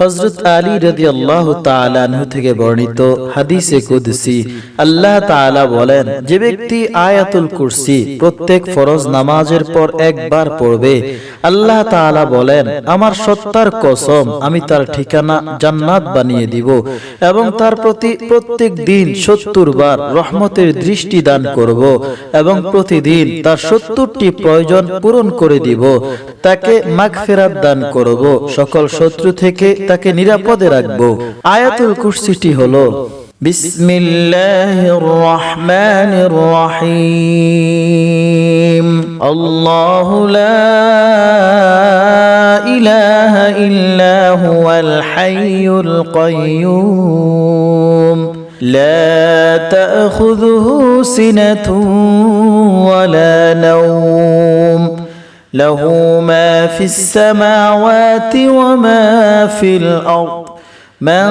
হজরত আলী রদি আল্লাহ তালানহ থেকে বর্ণিত হাদিসে কুদসি, আল্লাহ তাআলা বলেন, যে ব্যক্তি আয়াতুল কুরসি প্রত্যেক ফরজ নামাজের পর একবার পড়বে, আল্লাহ তাআলা বলেন, আমার সত্তার কসম, আমি তার ঠিকানা জান্নাত বানিয়ে দিব এবং তার প্রতি প্রত্যেক দিন সত্তর বার রহমতের দৃষ্টি দান করব এবং প্রতিদিন তার সত্তরটি প্রয়োজন পূরণ করে দিব, তাকে মাগফিরাত দান করব। সকল শত্রু থেকে তাকে নিরাপদে রাখব আয়াতুল কুরসিটি হলো বিসমিল্লাহির রহমানির রহিম আল্লাহু লা ইলাহা ইল্লা হুয়াল হাইয়ুল কাইয়্যুম لا تأخذه سنة ولا نوم له ما في السماوات وما في الأرض. من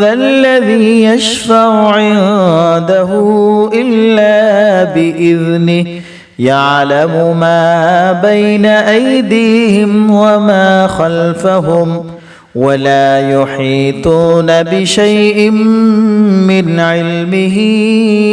ذا الذي يشفع عنده إلا بإذنه يعلم ما بين أيديهم وما خلفهم. ولا يحيطون بشيء من علمه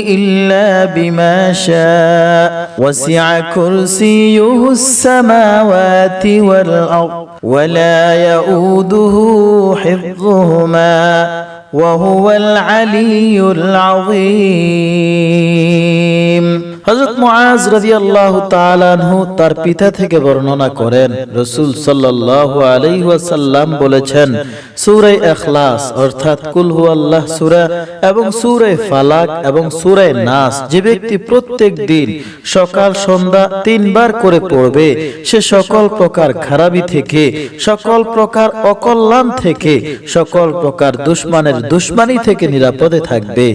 إلا بما شاء. وسع كرسيه السماوات والأرض ولا يؤوده حفظهما. وهو العلي العظيم. হযরত মুআজ রাদিয়াল্লাহু তাআলা আনহু তার পিতা থেকে বর্ণনা করেন, রাসূল সাল্লাল্লাহু আলাইহি ওয়াসাল্লাম বলেছেন সূরা ইখলাস অর্থাৎ কুল হুয়াল্লাহ সূরা এবং সূরা ফালাক এবং সূরা নাস যে ব্যক্তি প্রত্যেক দিন সকাল, সন্ধ্যা তিনবার করে পড়বে, সে সকল প্রকার খারাপি থেকে, সকল প্রকার অকল্যাণ থেকে, সকল প্রকার দুশ্মনের দুশ্মনী থেকে নিরাপদে থাকবে।